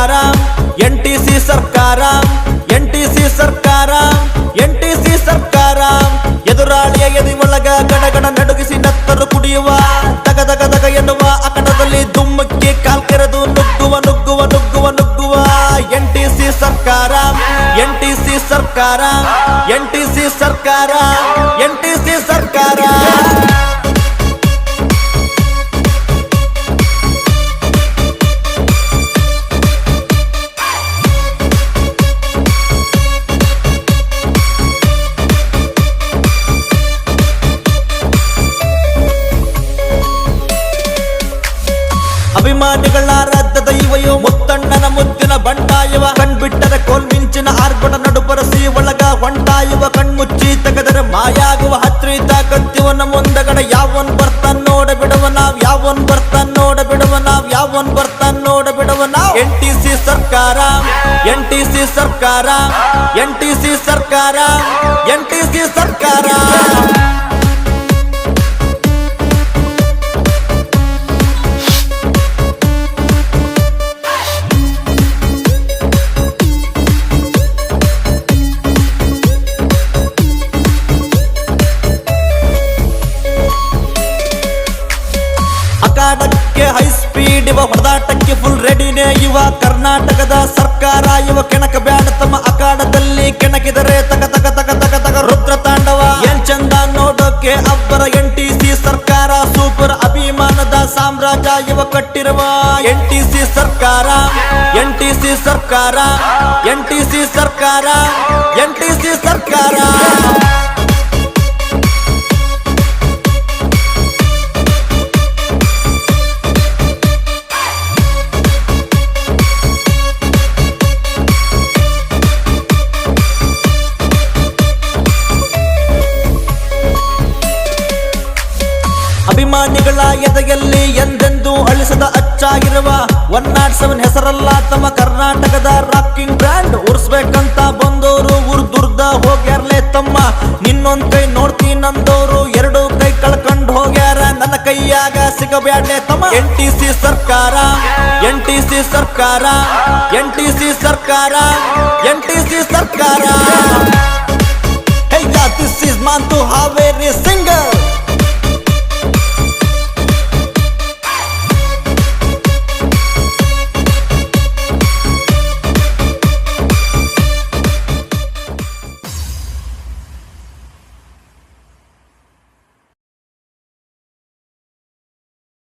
C ಸರ್ಕಾರ, N T C ಸರ್ಕಾರ, N T C ಸರ್ಕಾರ, ಎದುರಾಳಿಯ ಎದಿ ಒಳಗ ಗಡಗಡ ನಡುಗಿಸಿ ನತ್ತರು ಕುಡಿಯುವ ತಗ ತಗ ತಗ ಎನ್ನುವ ಅಕಟದಲ್ಲಿ ದುಮ್ಮಕ್ಕೆ ಕಾಲ್ಕೆರೆದು ನುಗ್ಗುವ ನುಗ್ಗುವ ನುಗ್ಗುವ ನುಗ್ಗುವ ಎನ್ ಟಿ ಸಿ ಸರ್ಕಾರ, ಎನ್ ಟಿ ಸಿ ಸರ್ಕಾರ, ಎನ್ ಟಿ ಸಿ ಸರ್ಕಾರ. ಅಭಿಮಾನಿಗಳ ರಾಜ್ಯ ದೈವಯೋ ಮುತ್ತಣ್ಣನ ಮುದ್ದಿನ ಬಂಡಾಯವ, ಕಣ್ಬಿಟ್ಟರೆ ಕೋಲ್ ಮಿಂಚಿನ ಆರ್ಭಟ ನಡುಪರಸಿ ಒಳಗ ಹೊಂಟಾಯುವ, ಕಣ್ಮುಚ್ಚಿ ತೆಗೆದರೆ ಮಾಯಾಗುವ ಹತ್ರಿತ ಕತ್ತಿವನ ಮುಂದಗಡೆ ಯಾವನ್ ಬರ್ತಾನ್ ನೋಡ ಬಿಡುವ ನಾವ್ ಯಾವನ್ ಬರ್ತಾನ್ ನೋಡ ಬಿಡುವ ನಾವ್ ಯಾವನ್ ಬರ್ತಾನ್ ನೋಡ ಬಿಡುವ ನಾವ್. ಎನ್ ಟಿ ಸಿ ಸರ್ಕಾರ, ಎನ್ ಟಿ ಸಿ ಸರ್ಕಾರ, ಎನ್ ಟಿ ಸಿ ಸರ್ಕಾರ, ಎನ್ ಟಿ ಸಿ ಸರ್ಕಾರ. ಅಖಾಡಕ್ಕೆ ಹೈ ಸ್ಪೀಡ್ ಇವ ಹೊಡೆದಾಟಕ್ಕೆ ಫುಲ್ ರೆಡಿನೇ ಇವ ಕರ್ನಾಟಕದ ಸರ್ಕಾರ. ಇವ ಕೆಣಕ ಬ್ಯಾಡ ತಮ್ಮ ಅಖಾಡದಲ್ಲಿ ಕೆಣಕಿದರೆ ತಗ ತಗ ತಗ ತಗ ತಗ ರುದ್ರ ತಾಂಡವ. ಏನ್ ಚಂದ ನೋಡೋಕೆ ಅಬ್ಬರ ಎನ್ ಟಿ ಸಿ ಸರ್ಕಾರ. ಸೂಪರ್ ಅಭಿಮಾನದ ಸಾಮ್ರಾಜ್ಯ ಇವ ಕಟ್ಟಿರುವ ಎನ್ ಟಿ ಸಿ ಸರ್ಕಾರ. ಎನ್ ಟಿ ಸಿ ಸರ್ಕಾರ. ಎನ್ ಟಿ ಸಿ ಸರ್ಕಾರ. ಎನ್ ಟಿ ಅಭಿಮಾನಿಗಳ ಎದೆಯಲ್ಲಿ ಎಂದೆಂದೂ ಅಳಿಸದ ಅಚ್ಚಾಗಿರುವ ಒನ್ ನಾಟ್ ಸೆವೆನ್ ಹೆಸರಲ್ಲ ತಮ್ಮ ಕರ್ನಾಟಕದ ರಾಕಿಂಗ್ ಬ್ರ್ಯಾಂಡ್ ಉರ್ಸ್ಬೇಕಂತ ಬಂದೋರು ಊರ್ ದುರ್ದ ಹೋಗ್ಯಾರ್ಲೆ ತಮ್ಮ. ನಿನ್ನೊಂದ್ ಕೈ ನೋಡ್ತೀನಂದೋರು ಎರಡು ಕೈ ಕಳ್ಕೊಂಡು ಹೋಗ್ಯಾರ. ನನ್ನ ಕೈಯಾಗ ಸಿಗಬ್ಯಾಡ್ಲೆ ತಮ್ಮ. ಎನ್ ಟಿ ಸಿ ಸರ್ಕಾರ ಎನ್ ಟಿ ಸಿ ಸರ್ಕಾರ ಎನ್ ಟಿ ಸಿ ಸರ್ಕಾರ ಎನ್ ಟಿ ಸಿ ಸರ್ಕಾರ. Hey, yeah, this is Mantu Haveri singer.